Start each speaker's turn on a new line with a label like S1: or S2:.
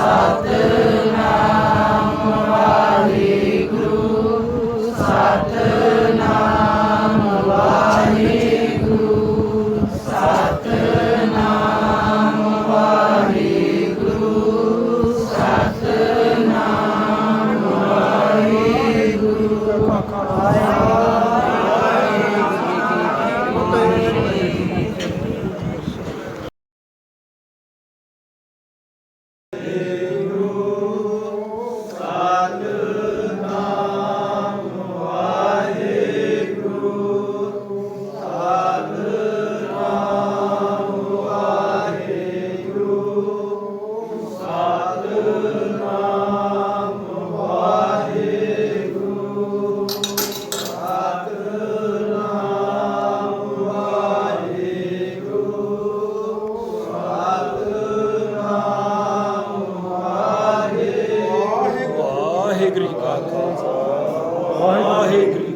S1: Bye. ਜੀ ਕਾ ਖਾਲਸਾ। ਵਾਹਿਗੁਰੂ